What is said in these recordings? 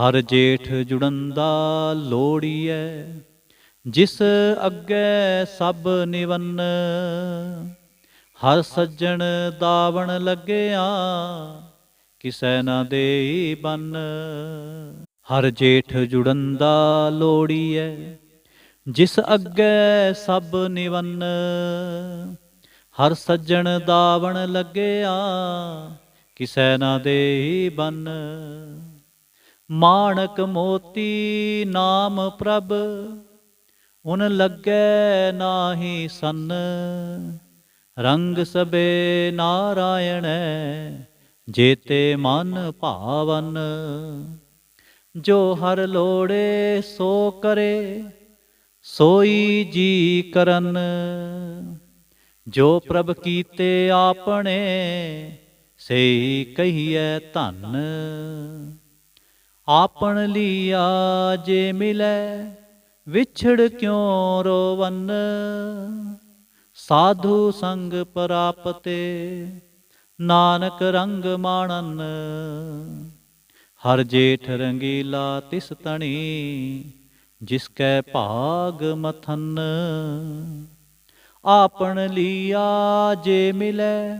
ਹਰ ਜੇਠ ਜੁੜੰਦਾ ਲੋੜੀਐ, ਜਿਸ ਅੱਗੇ ਸਭ ਨਿਵੰਨ। ਹਰ ਸੱਜਣ ਦਾਵਣ ਲੱਗਿਆ, ਕਿਸੈ ਨਾ ਦੇਈ ਬੰਨ। ਹਰ ਜੇਠ ਜੁੜੰਦਾ ਲੋੜੀਐ, ਜਿਸ ਅੱਗੇ ਸਭ ਨਿਵੰਨ। ਹਰ ਸੱਜਣ ਦਾਵਣ ਲੱਗਿਆ, ਕਿਸੈ ਨਾ ਦੇਈ ਬੰਨ। ਮਾਣਕ ਮੋਤੀ ਨਾਮ ਪ੍ਰਭ, ਉਨ ਲੱਗੈ ਨਾਹੀ ਸੰਨ। ਰੰਗ ਸਬੇ ਨਾਰਾਇਣ, ਜੇਤੇ ਮਨ ਭਾਵਨ। ਜੋ ਹਰ ਲੋੜੇ ਸੋ ਕਰੇ, ਸੋਈ ਜੀ ਕਰਨ। ਜੋ ਪ੍ਰਭ ਕੀਤੇ ਆਪਣੇ ਸਈ ਕਹੀਐ ਧੰਨ। ਆਪਣ ਲੀਆ ਜੇ ਮਿਲੈ, ਵਿਛੜ ਕਿਉ ਰੋਵਨ? ਸਾਧੂ ਸੰਗ ਪ੍ਰਾਪਤੇ, ਨਾਨਕ ਰੰਗ ਮਾਣਨ। ਹਰ ਜੇਠ ਰੰਗੀਲਾ ਤਿਸ ਤਣੀ, ਜਿਸ ਕੈ ਭਾਗ ਮਥਨ। ਆਪਣ ਲੀਆ ਜੇ ਮਿਲੈ,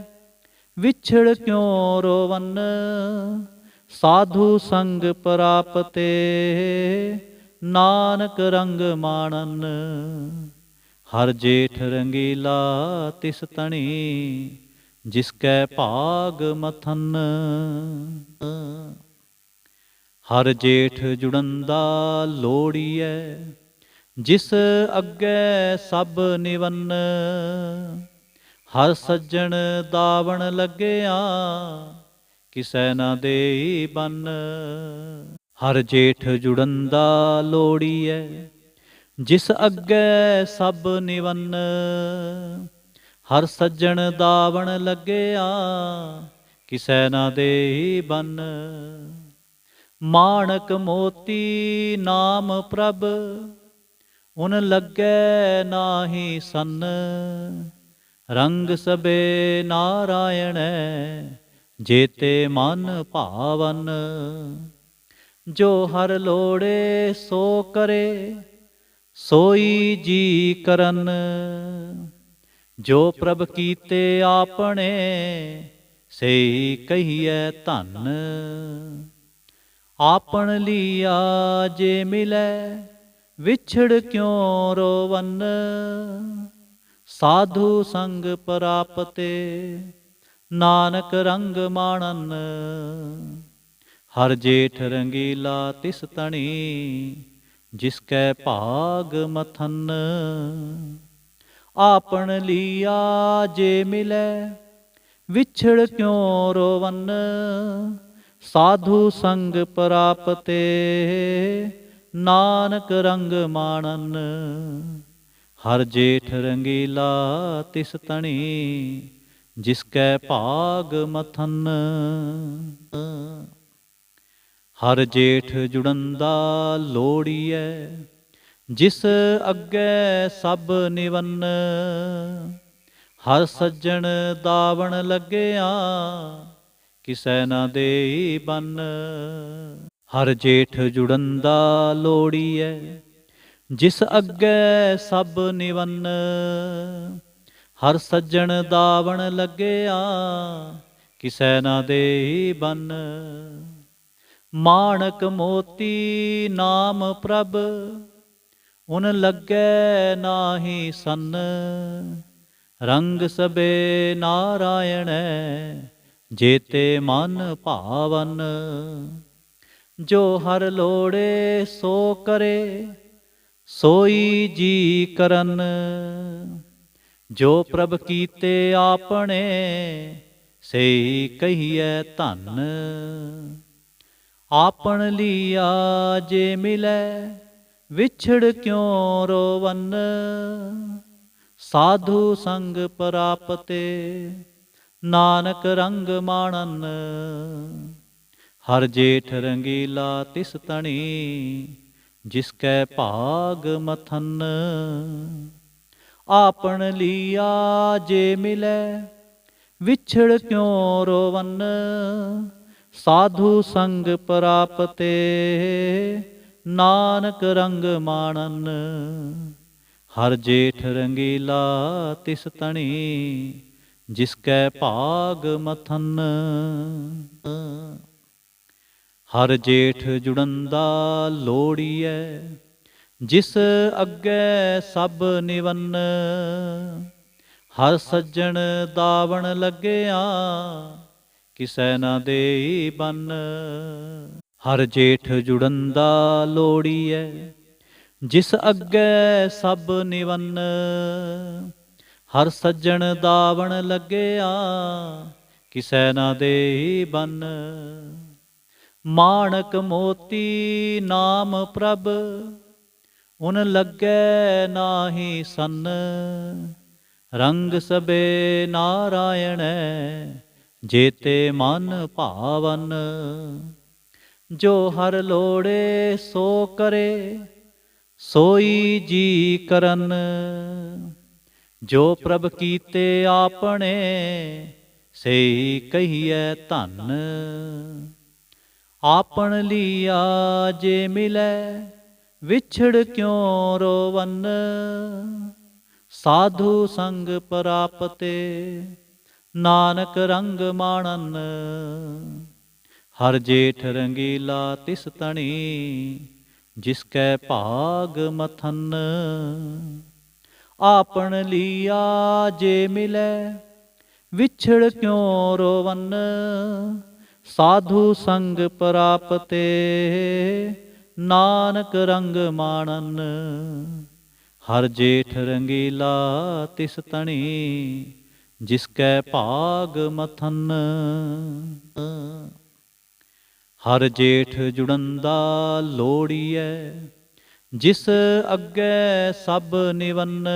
ਵਿਛੜ ਕਿਉ ਰੋਵਨ? ਸਾਧੂ ਸੰਗ ਪ੍ਰਾਪਤੇ, ਨਾਨਕ ਰੰਗ ਮਾਣਨ। ਹਰ ਜੇਠ ਰੰਗੀਲਾ ਤਿਸ ਤਣੀ ਜਿਸ ਕੈ ਭਾਗ ਮਥਨ। ਹਰ ਜੇਠ ਜੁੜੰਦਾ ਲੋੜੀਐ, ਜਿਸ ਅੱਗੇ ਸਭ ਨਿਵੰਨ। ਹਰ ਸੱਜਣ ਦਾਵਣ ਲੱਗਿਆ ਕਿਸੈ ਨਾ ਦੇਈ ਬੰਨ। ਹਰ ਜੇਠ ਜੁੜੰਦਾ ਲੋੜੀਐ, ਜਿਸ ਅੱਗੇ ਸਭ ਨਿਵੰਨ। ਹਰ ਸੱਜਣ ਦਾਵਣ ਲੱਗਿਆ, ਕਿਸੈ ਨਾ ਦੇਈ ਬੰਨ। ਮਾਣਕ ਮੋਤੀ ਨਾਮ ਪ੍ਰਭ, ਉਨ ਲੱਗੈ ਨਾਹੀ ਸੰਨ। ਰੰਗ ਸਬੇ ਨਾਰਾਇਣੈ ਜੇਤੇ ਮਨ ਭਾਵਨ, ਜੋ ਹਰ ਲੋੜੇ ਸੋ ਕਰੇ, ਸੋਈ ਜੀ ਕਰਨ। ਜੋ ਪ੍ਰਭ ਕੀਤੇ ਆਪਣੇ ਸਈ ਕਹੀਐ ਧਨ। ਆਪਣ ਲੀਆ ਜੇ ਮਿਲੈ, ਵਿਛੜ ਕਿਉ ਰੋਵਨ? ਸਾਧੂ ਸੰਗ ਪ੍ਰਾਪਤੇ ਨਾਨਕ ਰੰਗ ਮਾਣਨ, ਹਰ ਜੇਠ ਰੰਗੀਲਾ ਤਿਸ ਤਣੀ, ਜਿਸ ਕੈ ਭਾਗ ਮਥਨ। ਆਪਣ ਲੀਆ ਜੇ ਮਿਲੈ, ਵਿਛੜ ਕਿਉ ਰੋਵਨ? ਸਾਧੂ ਸੰਗ ਪ੍ਰਾਪਤੇ, ਨਾਨਕ ਰੰਗ ਮਾਣਨ, ਹਰ ਜੇਠ ਰੰਗੀਲਾ ਤਿਸ ਤਣੀ। ਜਿਸ ਕੈ ਭਾਗ ਮਥਨ। ਹਰ ਜੇਠ ਜੁੜੰਦਾ ਲੋੜੀਐ, ਜਿਸ ਅੱਗੇ ਸਭ ਨਿਵੰਨ। ਹਰ ਸੱਜਣ ਦਾਵਣ ਲੱਗਿਆ, ਕਿਸੈ ਨਾ ਦੇਈ ਬੰਨ। ਹਰ ਜੇਠ ਜੁੜੰਦਾ ਲੋੜੀਐ, ਜਿਸ ਅੱਗੇ ਸਭ ਨਿਵੰਨ। ਹਰ ਸੱਜਣ ਦਾਵਣ ਲੱਗਿਆ, ਕਿਸੈ ਨਾ ਦੇਈ ਬੰਨ। ਮਾਣਕ ਮੋਤੀ ਨਾਮ ਪ੍ਰਭ, ਉਨ ਲੱਗੈ ਨਾਹੀ ਸੰਨ। ਰੰਗ ਸਬੇ ਨਾਰਾਇਣੈ, ਜੇਤੇ ਮਨ ਭਾਵਨ। ਜੋ ਹਰ ਲੋੜੇ ਸੋ ਕਰੇ, ਸੋਈ ਜੀ ਕਰਨ। ਜੋ ਪ੍ਰਭ ਕੀਤੇ ਆਪਣੇ ਸਈ ਕਹੀਐ ਧੰਨ। ਆਪਣ ਲੀਆ ਜੇ ਮਿਲੈ, ਵਿਛੜ ਕਿਉ ਰੋਵਨ? ਸਾਧੂ ਸੰਗ ਪ੍ਰਾਪਤੇ, ਨਾਨਕ ਰੰਗ ਮਾਣਨ। ਹਰ ਜੇਠ ਰੰਗੀਲਾ ਤਿਸ ਤਣੀ ਜਿਸ ਕੈ ਭਾਗ ਮਥਨ। ਆਪਣ ਲੀਆ ਜੇ ਮਿਲੈ, ਵਿਛੜ ਕਿਉ ਰੋਵਨ? ਸਾਧੂ ਸੰਗ ਪ੍ਰਾਪਤੇ, ਨਾਨਕ ਰੰਗ ਮਾਣਨ। ਹਰ ਜੇਠ ਰੰਗੀਲਾ ਤਿਸ ਤਣੀ, ਜਿਸ ਕੈ ਭਾਗ ਮਥਨ। ਹਰ ਜੇਠ ਜੁੜੰਦਾ ਲੋੜੀਐ ਜਿਸ ਅੱਗੇ ਸਭ ਨਿਵੰਨ, ਹਰ ਸੱਜਣ ਦਾਵਣ ਲੱਗਿਆ, ਕਿਸੈ ਨਾ ਦੇਈ ਬੰਨ। ਹਰ ਜੇਠ ਜੁੜੰਦਾ ਲੋੜੀਐ, ਜਿਸ ਅੱਗੇ ਸਭ ਨਿਵੰਨ, ਹਰ ਸੱਜਣ ਦਾਵਣ ਲੱਗਿਆ, ਕਿਸੈ ਨਾ ਦੇਈ ਬੰਨ। ਮਾਣਕ ਮੋਤੀ ਨਾਮ ਪ੍ਰਭ ਉਨ ਲੱਗੈ ਨਾਹੀ ਸੰਨ, ਰੰਗ ਸਬੇ ਨਾਰਾਇਣੈ, ਜੇਤੇ ਮਨ ਭਾਵਨ। ਜੋ ਹਰ ਲੋੜੇ ਸੋ ਕਰੇ, ਸੋਈ ਜੀ ਕਰਨ। ਜੋ ਪ੍ਰਭ ਕੀਤੇ ਆਪਣੇ ਸਈ ਕਹੀਐ ਧੰਨ। ਆਪਣ ਲੀਆ ਜੇ ਮਿਲੈ ਵਿਛੜ ਕਿਉ ਰੋਵਨ? ਸਾਧੂ ਸੰਗ ਪ੍ਰਾਪਤੇ, ਨਾਨਕ ਰੰਗ ਮਾਣਨ। ਹਰ ਜੇਠ ਰੰਗੀਲਾ ਤਿਸ ਤਣੀ, ਜਿਸ ਕੈ ਭਾਗ ਮਥਨ। ਆਪਣ ਲੀਆ ਜੇ ਮਿਲੈ, ਵਿਛੜ ਕਿਉ ਰੋਵਨ? ਸਾਧੂ ਸੰਗ ਪ੍ਰਾਪਤੇ ਨਾਨਕ ਰੰਗ ਮਾਣਨ, ਹਰ ਜੇਠ ਰੰਗੀਲਾ ਤਿਸ ਤਣੀ, ਜਿਸ ਕੈ ਭਾਗ ਮਥਨ। ਹਰ ਜੇਠ ਜੁੜੰਦਾ ਲੋੜੀਐ, ਜਿਸ ਅੱਗੇ ਸਭ ਨਿਵੰਨ।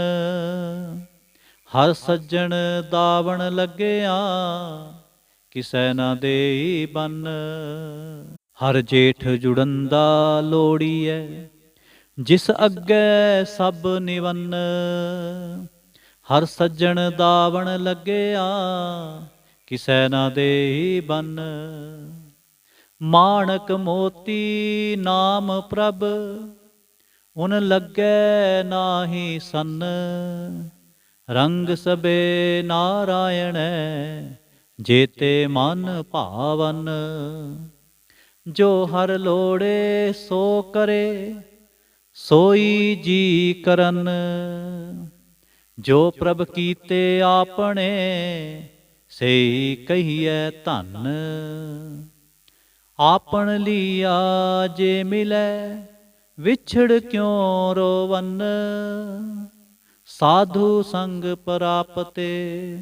ਹਰ ਸੱਜਣ ਦਾਵਣ ਲੱਗਿਆ, ਕਿਸੈ ਨਾ ਦੇਈ ਬੰਨ। ਹਰ ਜੇਠ ਜੁੜੰਦਾ ਲੋੜੀਐ, ਜਿਸ ਅੱਗੇ ਸਭ ਨਿਵੰਨ। ਹਰ ਸੱਜਣ ਦਾਵਣ ਲੱਗਿਆ, ਕਿਸੈ ਨਾ ਦੇਈ ਬੰਨ। ਮਾਣਕ ਮੋਤੀ ਨਾਮ ਪ੍ਰਭ, ਉਨ ਲੱਗੈ ਨਾਹੀ ਸੰਨ। ਰੰਗ ਸਬੇ ਨਾਰਾਇਣੈ, ਜੇਤੇ ਮਨ ਭਾਵਨ। ਜੋ ਹਰ ਲੋੜੇ ਸੋ ਕਰੇ, ਸੋਈ ਜੀ ਕਰਨ। ਜੋ ਪ੍ਰਭ ਕੀਤੇ ਆਪਣੇ ਸਈ ਕਹੀਐ ਧੰਨ। ਆਪਣ ਲੀਆ ਜੇ ਮਿਲੈ, ਵਿਛੜ ਕਿਉ ਰੋਵਨ? ਸਾਧੂ ਸੰਗ ਪ੍ਰਾਪਤੇ,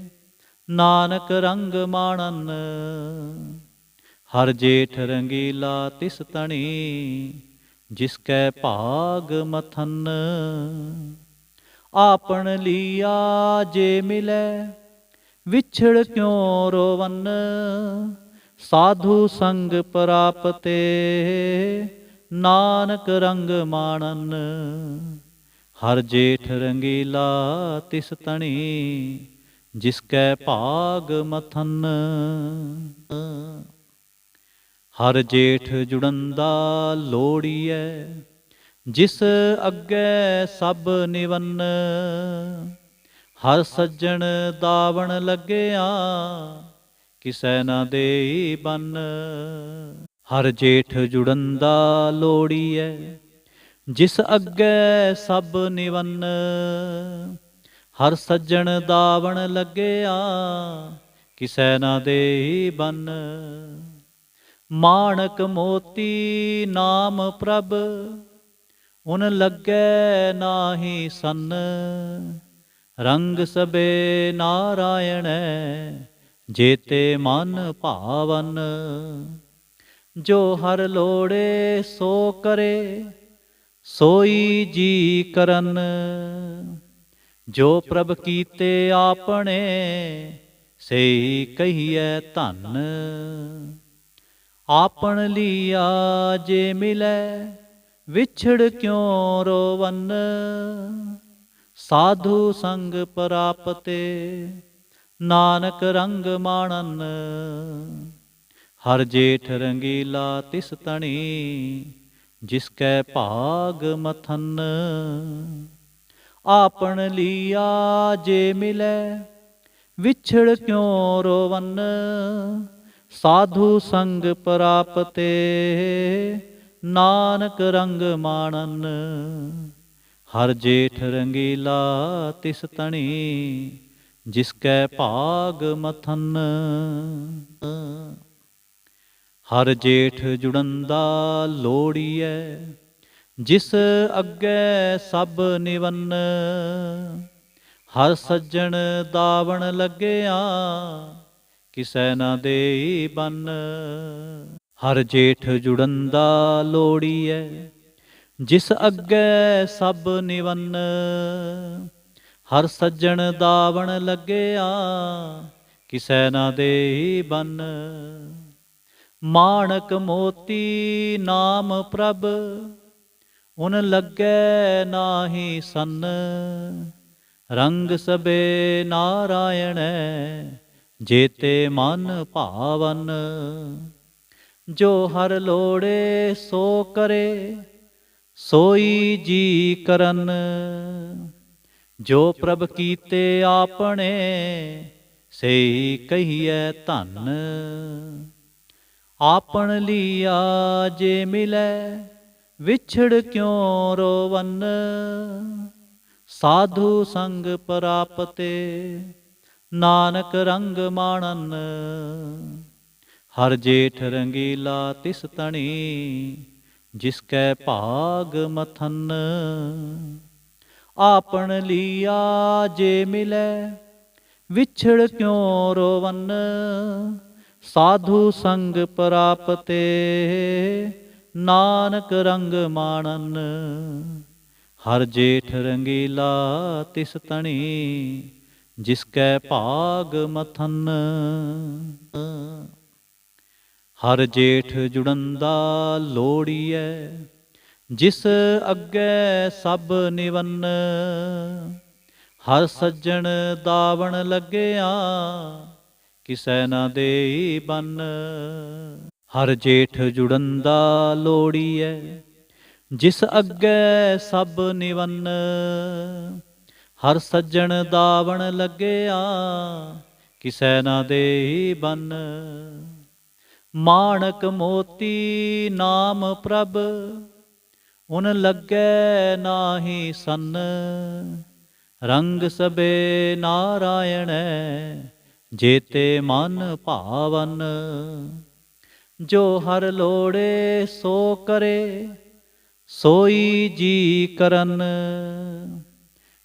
ਨਾਨਕ ਰੰਗ ਮਾਣਨ। ਹਰ ਜੇਠ ਰੰਗੀਲਾ ਤਿਸ ਤਣੀ, ਜਿਸ ਕੈ ਭਾਗ ਮਥਨ। ਆਪਣ ਲੀਆ ਜੇ ਮਿਲੈ, ਵਿਛੜ ਕਿਉ ਰੋਵਨ? ਸਾਧੂ ਸੰਗ ਪ੍ਰਾਪਤੇ ਨਾਨਕ ਰੰਗ ਮਾਣਨ। ਹਰ ਜੇਠ ਰੰਗੀਲਾ ਤਿਸ ਤਣੀ, ਜਿਸ ਕੈ ਭਾਗ ਮਥਨ। ਹਰ ਜੇਠ ਜੁੜੰਦਾ ਲੋੜੀਐ, ਜਿਸ ਅੱਗੇ ਸਭ ਨਿਵੰਨ। ਹਰ ਸੱਜਣ ਦਾਵਣ ਲੱਗਿਆ, ਕਿਸੈ ਨਾ ਦੇਈ ਬੰਨ। ਹਰ ਜੇਠ ਜੁੜੰਦਾ ਲੋੜੀਐ, ਜਿਸ ਅੱਗੇ ਸਭ ਨਿਵੰਨ। ਹਰ ਸੱਜਣ ਦਾਵਣ ਲੱਗਿਆ, ਕਿਸੈ ਨਾ ਦੇਈ ਬੰਨ। ਮਾਣਕ ਮੋਤੀ ਨਾਮ ਪ੍ਰਭ, ਉਨ ਲੱਗੈ ਨਾਹੀ ਸੰਨ। ਰੰਗ ਸਬੇ ਨਾਰਾਇਣ, ਜੇਤੇ ਮਨ ਭਾਵਨ। ਜੋ ਹਰ ਲੋੜੇ ਸੋ ਕਰੇ, ਸੋਈ ਜੀ ਕਰਨ। ਜੋ ਪ੍ਰਭ ਕੀਤੇ ਆਪਣੇ ਸਈ ਕਹੀਐ ਧੰਨ। ਆਪਣ ਲੀਆ ਜੇ ਮਿਲੈ, ਵਿਛੜ ਕਿਉ ਰੋਵਨ? ਸਾਧੂ ਸੰਗ ਪ੍ਰਾਪਤੇ, ਨਾਨਕ ਰੰਗ ਮਾਣਨ। ਹਰ ਜੇਠ ਰੰਗੀਲਾ ਤਿਸ ਤਣੀ, ਜਿਸ ਕੈ ਭਾਗ ਮਥਨ। ਆਪਣ ਲੀਆ ਜੇ ਮਿਲੈ, ਵਿਛੜ ਕਿਉ ਰੋਵਨ? ਸਾਧੂ ਸੰਗ ਪ੍ਰਾਪਤੇ, ਨਾਨਕ ਰੰਗ ਮਾਣਨ। ਹਰ ਜੇਠ ਰੰਗੀਲਾ ਤਿਸ ਤਣੀ ਜਿਸ ਕੈ ਭਾਗ ਮਥਨ। ਹਰ ਜੇਠ ਜੁੜੰਦਾ ਲੋੜੀਐ, ਜਿਸ ਅੱਗੇ ਸਭ ਨਿਵੰਨ। ਹਰ ਸੱਜਣ ਦਾਵਣ ਲੱਗਿਆ ਕਿਸੈ ਨਾ ਦੇਈ ਬੰਨ। ਹਰ ਜੇਠ ਜੁੜੰਦਾ ਲੋੜੀਐ ਜਿਸ ਅੱਗੇ ਸਭ ਨਿਵੰਨ। ਹਰ ਸੱਜਣ ਦਾਵਣ ਲੱਗਿਆ, ਕਿਸੈ ਨਾ ਦੇਈ ਬੰਨ। ਮਾਣਕ ਮੋਤੀ ਨਾਮ ਪ੍ਰਭ, ਉਨ ਲੱਗੈ ਨਾਹੀ ਸੰਨ। ਰੰਗ ਸਬੇ ਨਾਰਾਇਣੈ ਜੇਤੇ ਮਨ ਭਾਵਨ, ਜੋ ਹਰ ਲੋੜੇ ਸੋ ਕਰੇ, ਸੋਈ ਜੀ ਕਰਨ। ਜੋ ਪ੍ਰਭ ਕੀਤੇ ਆਪਣੇ ਸਈ ਕਹੀਐ ਧਨ। ਆਪਣ ਲੀਆ ਜੇ ਮਿਲੈ, ਵਿਛੜ ਕਿਉ ਰੋਵਨ? ਸਾਧੂ ਸੰਗ ਪ੍ਰਾਪਤੇ ਨਾਨਕ ਰੰਗ ਮਾਣਨ, ਹਰ ਜੇਠ ਰੰਗੀਲਾ ਤਿਸ ਤਣੀ, ਜਿਸ ਕੈ ਭਾਗ ਮਥਨ। ਆਪਣ ਲੀਆ ਜੇ ਮਿਲੈ, ਵਿਛੜ ਕਿਉ ਰੋਵਨ? ਸਾਧੂ ਸੰਗ ਪ੍ਰਾਪਤੇ, ਨਾਨਕ ਰੰਗ ਮਾਣਨ, ਹਰ ਜੇਠ ਰੰਗੀਲਾ ਤਿਸ ਤਣੀ। ਜਿਸ ਕੈ ਭਾਗ ਮਥਨ। ਹਰ ਜੇਠ ਜੁੜੰਦਾ ਲੋੜੀਐ, ਜਿਸ ਅੱਗੇ ਸਭ ਨਿਵੰਨ। ਹਰ ਸੱਜਣ ਦਾਵਣ ਲੱਗਿਆ, ਕਿਸੈ ਨਾ ਦੇਈ ਬੰਨ। ਹਰ ਜੇਠ ਜੁੜੰਦਾ ਲੋੜੀਐ, ਜਿਸ ਅੱਗੇ ਸਭ ਨਿਵੰਨ। ਹਰ ਸੱਜਣ ਦਾਵਣ ਲੱਗਿਆ, ਕਿਸੈ ਨਾ ਦੇਈ ਬੰਨ। ਮਾਣਕ ਮੋਤੀ ਨਾਮ ਪ੍ਰਭ, ਉਨ ਲੱਗੈ ਨਾਹੀ ਸੰਨ। ਰੰਗ ਸਬੇ ਨਾਰਾਇਣੈ, ਜੇਤੇ ਮਨ ਭਾਵਨ। ਜੋ ਹਰ ਲੋੜੇ ਸੋ ਕਰੇ, ਸੋਈ ਜੀ ਕਰਨ।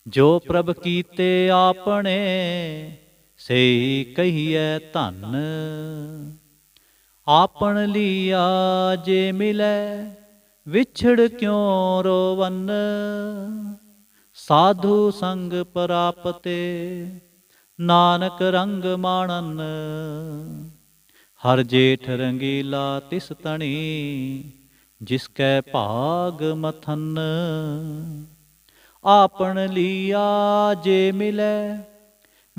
ਜੋ ਪ੍ਰਭ ਕੀਤੇ ਆਪਣੇ ਸਈ ਕਹੀਐ ਧੰਨ। ਆਪਣ ਲੀਆ ਜੇ ਮਿਲੈ, ਵਿਛੜ ਕਿਉ ਰੋਵਨ? ਸਾਧੂ ਸੰਗ ਪ੍ਰਾਪਤੇ, ਨਾਨਕ ਰੰਗ ਮਾਣਨ। ਹਰ ਜੇਠ ਰੰਗੀਲਾ ਤਿਸ ਤਣੀ ਜਿਸ ਕੈ ਭਾਗ ਮਥਨ। ਆਪਣ ਲੀਆ ਜੇ ਮਿਲੈ,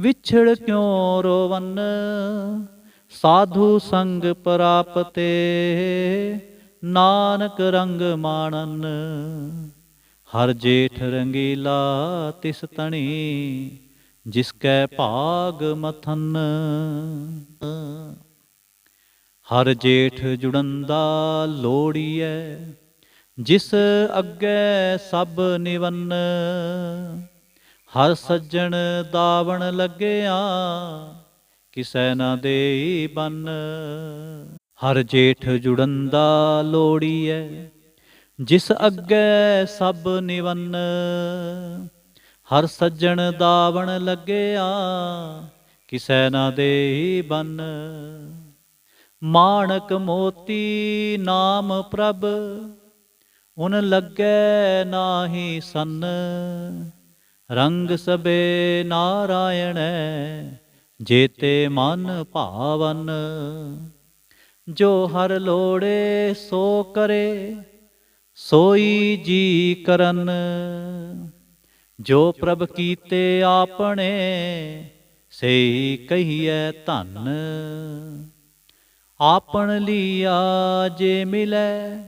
ਵਿਛੜ ਕਿਉ ਰੋਵਨ? ਸਾਧੂ ਸੰਗ ਪ੍ਰਾਪਤੇ, ਨਾਨਕ ਰੰਗ ਮਾਣਨ। ਹਰ ਜੇਠ ਰੰਗੀਲਾ ਤਿਸ ਤਣੀ, ਜਿਸ ਕੈ ਭਾਗ ਮਥਨ। ਹਰ ਜੇਠ ਜੁੜੰਦਾ ਲੋੜੀਐ ਜਿਸ ਅੱਗੇ ਸਭ ਨਿਵੰਨ, ਹਰ ਸੱਜਣ ਦਾਵਣ ਲੱਗਿਆ, ਕਿਸੈ ਨਾ ਦੇਈ ਬੰਨ। ਹਰ ਜੇਠ ਜੁੜੰਦਾ ਲੋੜੀਐ, ਜਿਸ ਅੱਗੇ ਸਭ ਨਿਵੰਨ, ਹਰ ਸੱਜਣ ਦਾਵਣ ਲੱਗਿਆ, ਕਿਸੈ ਨਾ ਦੇਈ ਬੰਨ। ਮਾਣਕ ਮੋਤੀ ਨਾਮ ਪ੍ਰਭ ਉਨ ਲੱਗੈ ਨਾਹੀ ਸੰਨ, ਰੰਗ ਸਬੇ ਨਾਰਾਇਣੈ, ਜੇਤੇ ਮਨ ਭਾਵਨ। ਜੋ ਹਰ ਲੋੜੇ ਸੋ ਕਰੇ, ਸੋਈ ਜੀ ਕਰਨ। ਜੋ ਪ੍ਰਭ ਕੀਤੇ ਆਪਣੇ ਸਈ ਕਹੀਐ ਧੰਨ। ਆਪਣ ਲੀਆ ਜੇ ਮਿਲੈ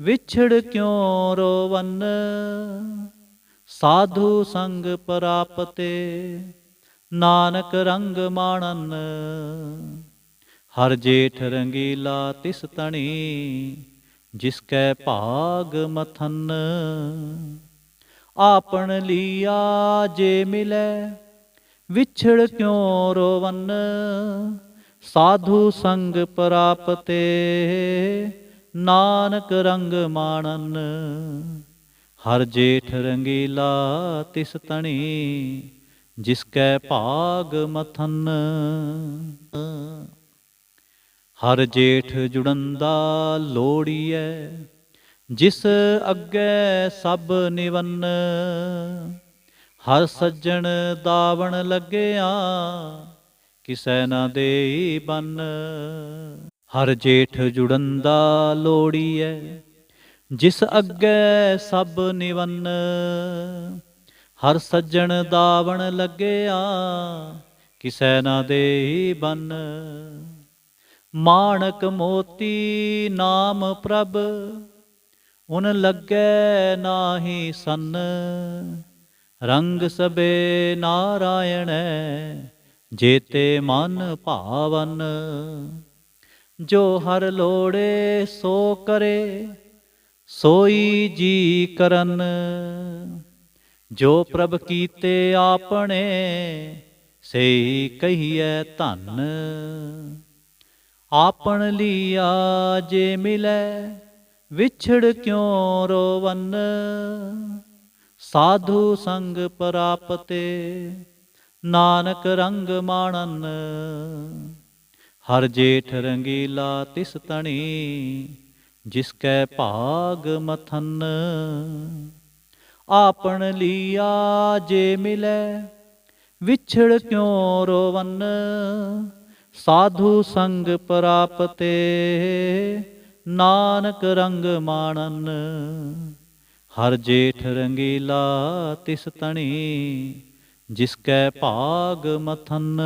ਵਿਛੜ ਕਿਉ ਰੋਵਨ? ਸਾਧੂ ਸੰਗ ਪ੍ਰਾਪਤੇ, ਨਾਨਕ ਰੰਗ ਮਾਣਨ। ਹਰ ਜੇਠ ਰੰਗੀਲਾ ਤਿਸ ਤਣੀ, ਜਿਸ ਕੈ ਭਾਗ ਮਥਨ। ਆਪਣ ਲੀਆ ਜੇ ਮਿਲੈ, ਵਿਛੜ ਕਿਉ ਰੋਵਨ? ਸਾਧੂ ਸੰਗ ਪ੍ਰਾਪਤੇ ਨਾਨਕ ਰੰਗ ਮਾਣਨ, ਹਰ ਜੇਠ ਰੰਗੀਲਾ ਤਿਸ ਤਣੀ, ਜਿਸ ਕੈ ਭਾਗ ਮਥਨ। ਹਰ ਜੇਠ ਜੁੜੰਦਾ ਲੋੜੀਐ, ਜਿਸ ਅੱਗੇ ਸਭ ਨਿਵੰਨ। ਹਰ ਸੱਜਣ ਦਾਵਣ ਲੱਗਿਆ, ਕਿਸੈ ਨਾ ਦੇਈ ਬੰਨ। ਹਰ ਜੇਠ ਜੁੜਨ ਜੁੜੰਦਾ ਲੋੜੀਐ, ਜਿਸ ਅੱਗੇ ਸਭ ਨਿਵੰਨ। ਹਰ ਸੱਜਣ ਦਾਵਣ ਲੱਗਿਆ, ਕਿਸੈ ਨਾ ਦੇਈ ਬੰਨ। ਮਾਣਕ ਮੋਤੀ ਨਾਮ ਪ੍ਰਭ, ਉਨ ਲੱਗੈ ਨਾਹੀ ਸੰਨ। ਰੰਗ ਸਬੇ ਨਾਰਾਇਣੈ, ਜੇਤੇ ਮਨ ਭਾਵਨ। ਜੋ ਹਰ ਲੋੜੇ ਸੋ ਕਰੇ, ਸੋਈ ਜੀ ਕਰਨ। ਜੋ ਪ੍ਰਭ ਕੀਤੇ ਆਪਣੇ ਸਈ ਕਹੀਐ ਧੰਨ। ਆਪਣ ਲੀਆ ਜੇ ਮਿਲੈ, ਵਿਛੜ ਕਿਉ ਰੋਵਨ? ਸਾਧੂ ਸੰਗ ਪ੍ਰਾਪਤੇ, ਨਾਨਕ ਰੰਗ ਮਾਣਨ। ਹਰ ਜੇਠ ਰੰਗੀਲਾ ਤਿਸ ਤਣੀ, ਜਿਸ ਕੈ ਭਾਗ ਮਥਨ। ਆਪਣ ਲੀਆ ਜੇ ਮਿਲੈ, ਵਿਛੜ ਕਿਉ ਰੋਵਨ? ਸਾਧੂ ਸੰਗ ਪ੍ਰਾਪਤੇ, ਨਾਨਕ ਰੰਗ ਮਾਣਨ। ਹਰ ਜੇਠ ਰੰਗੀਲਾ ਤਿਸ ਤਣੀ, ਜਿਸ ਕੈ ਭਾਗ ਮਥਨ।